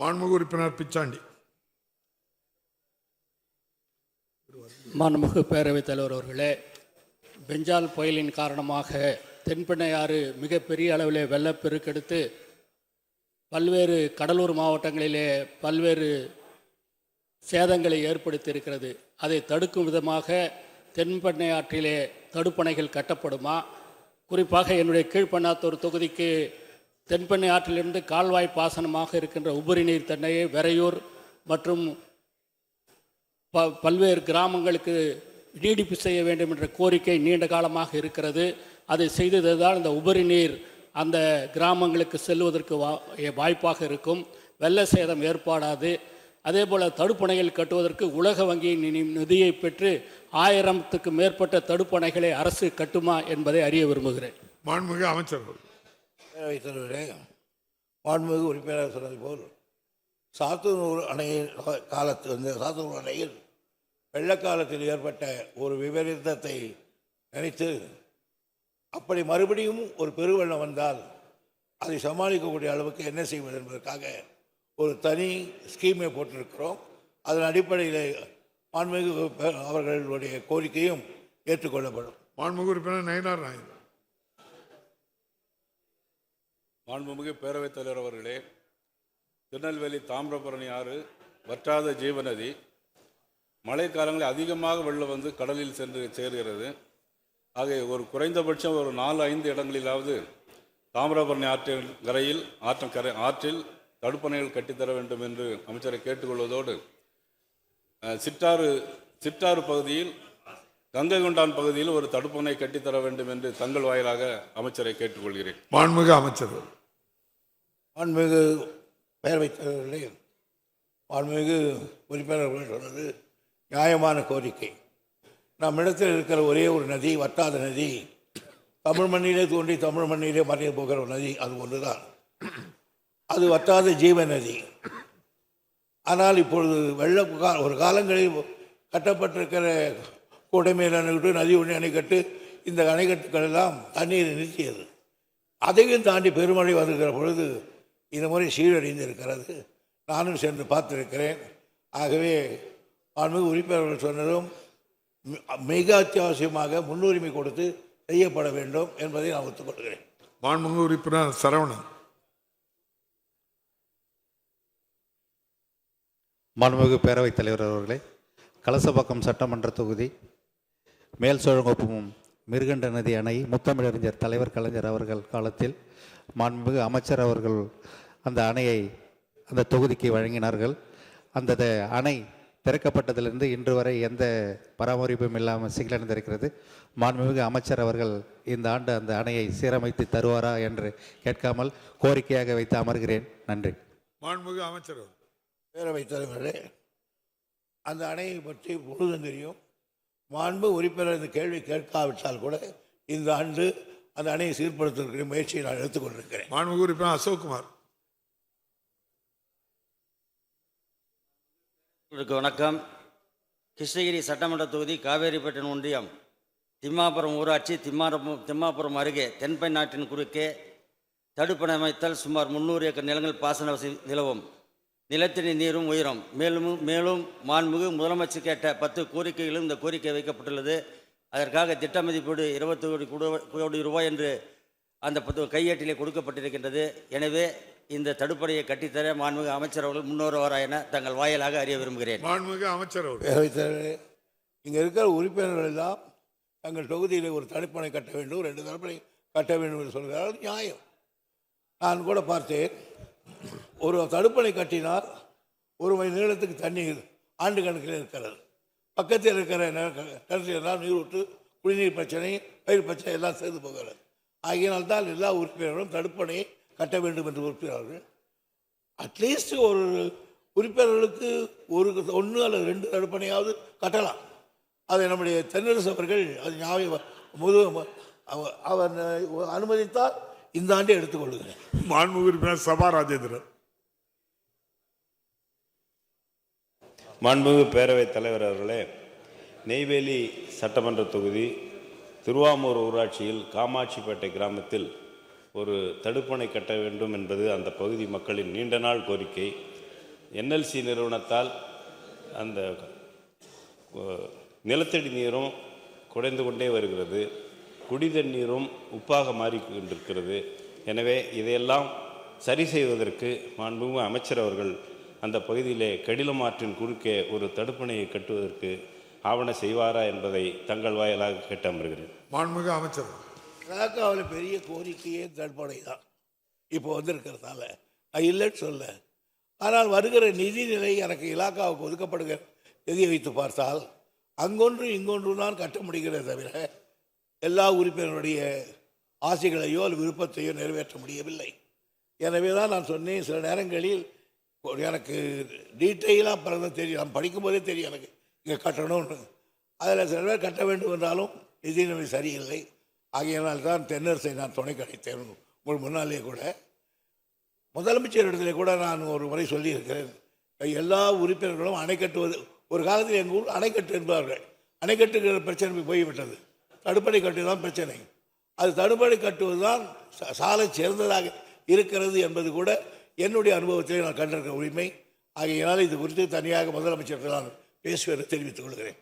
மாண்புமிகு உறுப்பினர் பிச்சாண்டி. மாண்புமிகு பேரவைத் தலைவர் அவர்களே பெஞ்சால் புயலின் காரணமாக தென்பெண்ணையாறு மிகப்பெரிய அளவிலே வெள்ளப்பெருக்கெடுத்து பல்வேறு கடலூர் மாவட்டங்களிலே பல்வேறு சேதங்களை ஏற்படுத்தியிருக்கிறது. அதை தடுக்கும் விதமாக தென்பெண்ணை ஆற்றிலே தடுப்பணைகள் கட்டப்படுமா? குறிப்பாக என்னுடைய கீழ்ப்பண்ணாத்தூர் தொகுதிக்கு தென்பெண்ணை ஆற்றிலிருந்து கால்வாய் பாசனமாக இருக்கின்ற உபரி நீர் தென்னையை வெறையூர் மற்றும் ப பல்வேறு கிராமங்களுக்கு நீடிப்பு செய்ய வேண்டும் என்ற கோரிக்கை நீண்ட காலமாக இருக்கிறது. அதை செய்ததுதான் இந்த உபரி நீர் அந்த கிராமங்களுக்கு செல்வதற்கு வா வாய்ப்பாக இருக்கும். வெள்ள சேதம் ஏற்படாது. அதே போல் தடுப்பணைகள் கட்டுவதற்கு உலக வங்கியின் நிதியை பெற்று ஆயிரத்துக்கு மேற்பட்ட தடுப்பணைகளை அரசு கட்டுமா என்பதை அறிய விரும்புகிறேன். மாண்புமிகு அமைச்சர்கள் பேரவைத் தலைவரே மாண்புமிகு உறுப்பினர் சொன்னது போல் சாத்தனூர் அணையின் காலத்து வந்து சாத்தனூர் அணையில் வெள்ளக்காலத்தில் ஏற்பட்ட ஒரு விபரீதத்தை நினைத்து அப்படி மறுபடியும் ஒரு பெருவெள்ளம் வந்தால் அதை சமாளிக்கக்கூடிய அளவுக்கு என்ன செய்வது என்பதற்காக ஒரு தனி ஸ்கீமை போட்டிருக்கிறோம். அதன் அடிப்படையில் மாண்புமிகு பெ- அவர்களுடைய கோரிக்கையும் ஏற்றுக்கொள்ளப்படும். மாண்புமிகு உறுப்பினர் நயினார் நாயன் மாண்புமிகு பேரவைத் தலைவர் அவர்களே திருநெல்வேலி தாமிரபரணி ஆறு வற்றாத ஜீவநதி மழைக்காலங்களில் அதிகமாக வெள்ளம் வந்து கடலில் சென்று சேர்கிறது. ஆகிய ஒரு குறைந்தபட்சம் ஒரு நாலு ஐந்து இடங்களிலாவது தாமிரபரணி ஆற்றின் கரையில் ஆற்றின் கரை ஆற்றில் தடுப்பணைகள் கட்டித்தர வேண்டும் என்று அமைச்சரை கேட்டுக்கொள்வதோடு சிற்றாறு சிற்றாறு பகுதியில் கங்கை கொண்டான் பகுதியில் ஒரு தடுப்பணை கட்டித்தர வேண்டும் என்று தங்கள் வாயிலாக அமைச்சரை கேட்டுக்கொள்கிறேன். மாண்புமிகு அமைச்சர்கள் மாண்புமிகு பேரவைத் தலைவர்களே மாண்புமிகு உறுப்பினர்கள் சொன்னது நியாயமான கோரிக்கை. நம்மிடத்தில் இருக்கிற ஒரே ஒரு நதி வட்டாத நதி தமிழ் மண்ணிலே தோன்றி தமிழ் மண்ணிலே மறைய போகிற ஒரு நதி அது ஒன்று தான் அது வட்டாத ஜீவ நதி. ஆனால் இப்பொழுது வெள்ள ஒரு காலங்களில் கட்டப்பட்டிருக்கிற கோடைமேல் அணைக்கட்டு நதி ஒன்று அணைக்கட்டு இந்த அணைக்கட்டுகள் எல்லாம் தண்ணீர் நிறுத்தியது. அதையும் தாண்டி பெருமழை வருகிற பொழுது இந்த முறை சீரடைந்து இருக்கிறது நானும் சென்று பார்த்திருக்கிறேன். ஆகவே மாண்புமிகு உறுப்பினர்கள் சொன்னதும் மிக அத்தியாவசியமாக முன்னுரிமை கொடுத்து செய்யப்பட வேண்டும் என்பதை நான் ஒத்துக்கொள்கிறேன். மாண்புமிகு உறுப்பினர் சரவணன். மாண்புமிகு பேரவைத் தலைவர் அவர்களே கலசப்பாக்கம் சட்டமன்ற தொகுதி மேல் சோழங்குப்பம் மிருகண்ட நதி அணை முத்தமிழறிஞர் தலைவர் கலைஞர் அவர்கள் காலத்தில் மாண்புமிகு அமைச்சர் அவர்கள் அந்த அணையை அந்த தொகுதிக்கு வழங்கினார்கள். அந்த த- அணை திறக்கப்பட்டதிலிருந்து இன்று வரை எந்த பராமரிப்பும் இல்லாமல் சிக்கலடைந்திருக்கிறது. மாண்புமிகு அமைச்சர் அவர்கள் இந்த ஆண்டு அந்த அணையை சீரமைத்து தருவாரா என்று கேட்காமல் கோரிக்கையாக வைத்து அமர்கிறேன். நன்றி. மாண்புமிகு அமைச்சர்கள் பேரவைத் தலைவர்களே அந்த அணையை பற்றி முழுதும் தெரியும். மாண்பு உறுப்பினர் இந்த கேள்வி கேட்காவிட்டால் கூட இந்த ஆண்டு அந்த அணையை சீர்படுத்துவதற்கு முயற்சியை நான் எடுத்துக்கொண்டிருக்கிறேன். மாண்புமிகு உறுப்பினர் அசோக்குமார். உங்களுக்கு வணக்கம். கிருஷ்ணகிரி சட்டமன்ற தொகுதி காவேரிப்பட்டினம் ஒன்றியம் திம்மாபுரம் ஊராட்சி திம்மாபுரம் திம்மாபுரம் அருகே தென்பை நாட்டின் குறுக்கே தடுப்பணை அமைத்தல் சுமார் முந்நூறு ஏக்கர் நிலங்கள் பாசன வசதி நிலவும். நிலத்தடி நீரும் உயரும். மேலும் மேலும் மாண்புமிகு முதலமைச்சர் கேட்ட பத்து கோரிக்கைகளும் இந்த கோரிக்கை வைக்கப்பட்டுள்ளது. அதற்காக திட்ட மதிப்பீடு இருபத்தி கோடி குடு- கோடி ரூபாய் என்று அந்த பத்து கையேட்டிலே கொடுக்கப்பட்டிருக்கின்றது. எனவே இந்த தடுப்பணையை கட்டித்தர மாண்புமிகு அமைச்சர் அவர்கள் முன்னோருவாரா என தங்கள் வாயிலாக அறிய விரும்புகிறேன். மாண்புமிகு அமைச்சர் அவர்கள். இங்கே இருக்கிற உறுப்பினர்கள் எல்லாம் தங்கள் தொகுதியில் ஒரு தடுப்பணை கட்ட வேண்டும் ரெண்டு தடுப்பணை கட்ட வேண்டும் என்று சொல்கிறார் அது நியாயம். நான் கூட பார்த்தேன். ஒரு தடுப்பணை கட்டினால் ஒரு மணி நேரத்துக்கு தண்ணீர் ஆண்டு கணக்கில் இருக்கிறது. பக்கத்தில் இருக்கிற நெ- கிணற்றில் எல்லாம் நீர் விட்டு குடிநீர் பிரச்சனை பயிர் பிரச்சனை எல்லாம் சேர்ந்து போகிறது. ஆகியனால்தான் எல்லா உறுப்பினர்களும் தடுப்பணையை கட்ட வேண்டும் என்று உறுப்பினர்கள். அட்லீஸ்ட் ஒரு உறுப்பினர்களுக்கு ஒரு ஒன்று அல்லது ரெண்டு தடுப்பணையாவது கட்டலாம். அதை நம்முடைய தென்னரசு அவர்கள் அது ஞாபகம் முது அவர் அனுமதித்தால் இந்த ஆண்டே எடுத்துக்கொள்கிறேன் மாண்புமிகு உறுப்பினர் சபா ராஜேந்திரன். மாண்புமிகு பேரவைத் தலைவர் அவர்களே நெய்வேலி சட்டமன்ற தொகுதி திருவாமூர் ஊராட்சியில் காமாட்சிப்பேட்டை கிராமத்தில் ஒரு தடுப்பணை கட்ட வேண்டும் என்பது அந்த பகுதி மக்களின் நீண்ட நாள் கோரிக்கை. என்எல்சி நிறுவனத்தால் அந்த நிலத்தடி நீரும் குறைந்து கொண்டே வருகிறது. குடி தண்ணீரும் உப்பாக மாறிக்கொண்டிருக்கிறது. எனவே இதையெல்லாம் சரி செய்வதற்கு மாண்புமிகு அமைச்சர் அவர்கள் அந்த பகுதியிலே கடிலமாற்றின் குறுக்கே ஒரு தடுப்பணையை கட்டுவதற்கு ஆவண செய்வாரா என்பதை தங்கள் வாயிலாக கேட்டு அமர்கிறேன் மாண்புமிகு அமைச்சர் இலாக்காவில் பெரிய கோரிக்கையே தடுப்படை தான் இப்போ வந்திருக்கிறதால இல்லைன்னு சொல்ல. ஆனால் வருகிற நிதிநிலை எனக்கு இலாக்காவுக்கு ஒதுக்கப்படுகிற நிதியை வைத்து பார்த்தால் அங்கொன்று இங்கொன்று தான் கட்ட முடிகிறதே தவிர எல்லா உறுப்பினருடைய ஆசைகளையோ அல்லது விருப்பத்தையோ நிறைவேற்ற முடியவில்லை. எனவே தான் நான் சொன்னேன் சில நேரங்களில் எனக்கு டீட்டெயிலாக பிறகு தெரியும் நான் படிக்கும்போதே தெரியும் எனக்கு இங்கே கட்டணும்னு. அதில் சில பேர் கட்ட வேண்டும் என்றாலும் நிதி சரியில்லை. ஆகையினால் தான் தென்னரசை நான் துணை கிடைத்தேன் உங்கள் முன்னாலே கூட. முதலமைச்சர் இடத்துல கூட நான் ஒரு முறை சொல்லியிருக்கிறேன் எல்லா உறுப்பினர்களும் அணை கட்டுவது ஒரு காலத்தில் எங்கள் ஊர் அணைக்கட்டு என்பார்கள். அணைக்கட்டுகிற பிரச்சனை போய்விட்டது. தடுப்பணை கட்டுதான் பிரச்சனை. அது தடுப்பணை கட்டுவது தான் சாலை சிறந்ததாக இருக்கிறது என்பது கூட என்னுடைய அனுபவத்திலே நான் கண்டிருக்கிற உரிமை. ஆகையினால் இது குறித்து தனியாக முதலமைச்சர்கள் நான் பேசுவேன் தெரிவித்துக் கொள்கிறேன்.